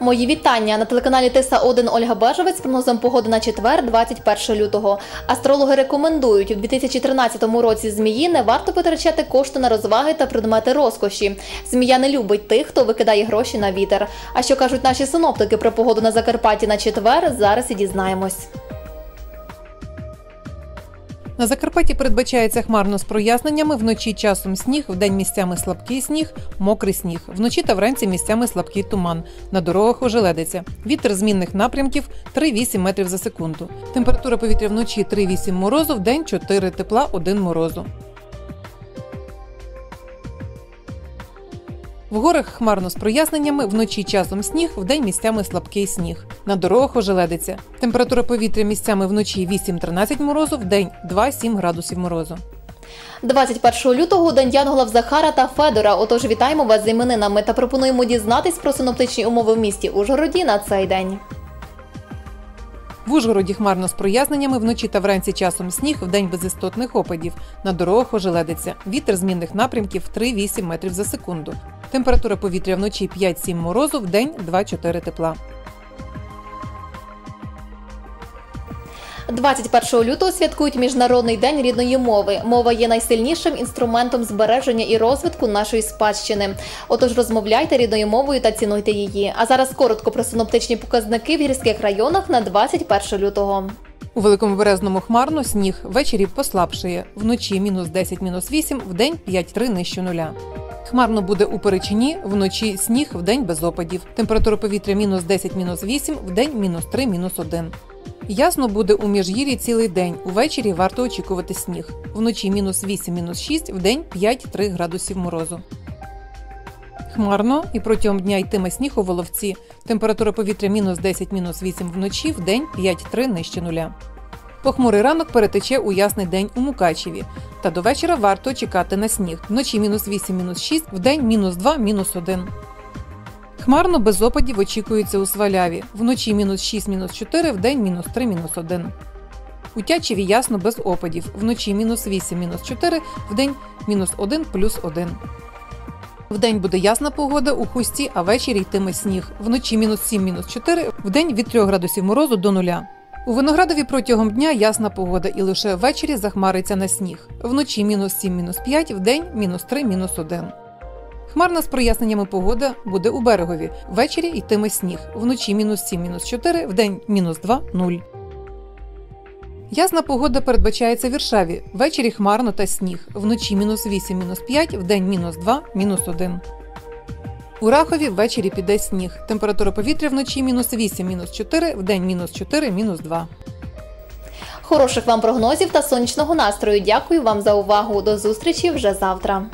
Мої вітання на телеканалі Тиса 1 Ольга Бежевець з прогнозом погоди на четвер, 21 лютого. Астрологи рекомендують у 2013 році змії не варто витрачати кошти на розваги та предмети розкоші. Змія не любить тих, хто викидає гроші на вітер. А що кажуть наші синоптики про погоду на Закарпатті на четвер? Зараз і дізнаємось. На Закарпатті передбачається хмарно з проясненнями, вночі часом сніг, вдень місцями слабкий сніг, мокрий сніг. Вночі та вранці місцями слабкий туман. На дорогах ожеледиться. Вітер змінних напрямків 3-8 метрів за секунду. Температура повітря вночі 3-8 морозу, вдень 4 тепла, 1 морозу. В горах хмарно з проясненнями, вночі часом сніг, вдень місцями слабкий сніг. На дорогах ожеледиться. Температура повітря місцями вночі 8-13 морозу, вдень 2-7 градусів морозу. 21 лютого день Янгола Захара та Федора. Отож вітаємо вас з іменинами та пропонуємо дізнатись про синоптичні умови в місті Ужгороді на цей день. В Ужгороді хмарно з проясненнями, вночі та вранці часом сніг, вдень без істотних опадів. На дорогах ожеледиться. Вітер змінних напрямків 3-8 метрів за секунду. Температура повітря вночі 5-7 морозу, вдень 2-4 тепла. 21 лютого святкують Міжнародний день рідної мови. Мова є найсильнішим інструментом збереження і розвитку нашої спадщини. Отож розмовляйте рідною мовою та цінуйте її. А зараз коротко про синоптичні показники в гірських районах на 21 лютого. У великому березному хмарно сніг ввечері послабшає. Вночі мінус 10, мінус 8, вдень 5-3 нижче нуля. Хмарно буде у Перечині, вночі сніг, вдень без опадів. Температура повітря мінус 10, мінус 8, вдень мінус 3, мінус 1. Ясно буде у міжгір'ї цілий день. Увечері варто очікувати сніг. Вночі мінус 8, мінус 6, вдень 5-3 градусів морозу. Хмарно і протягом дня йтиме сніг у Воловці. Температура повітря мінус 10, мінус 8 вночі, вдень 5-3 нижче нуля. Похмурий ранок перетече у ясний день у Мукачеві. Та до вечора варто чекати на сніг. Вночі мінус 8, мінус 6, вдень мінус 2, мінус 1. Хмарно без опадів очікується у Сваляві. Вночі мінус 6, мінус 4, вдень мінус 3, мінус 1. У Тячеві ясно без опадів. Вночі мінус 8, мінус 4, вдень мінус 1, плюс 1. Вдень буде ясна погода у хусті, а ввечері йтиме сніг. Вночі мінус 7, мінус 4, вдень від 3 градусів морозу до нуля. У Виноградові протягом дня ясна погода і лише ввечері захмариться на сніг. Вночі мінус 7, мінус 5, вдень мінус 3, мінус 1. Хмарна з проясненнями погода буде у берегові. Ввечері йтиме сніг. Вночі мінус 7, мінус 4, вдень мінус 2, 0. Ясна погода передбачається в Віршаві. Ввечері хмарно та сніг. Вночі мінус 8, мінус 5, вдень мінус 2, мінус 1. У Рахові ввечері піде сніг. Температура повітря вночі мінус 8, мінус 4, вдень мінус 4, мінус 2. Хороших вам прогнозів та сонячного настрою. Дякую вам за увагу. До зустрічі вже завтра.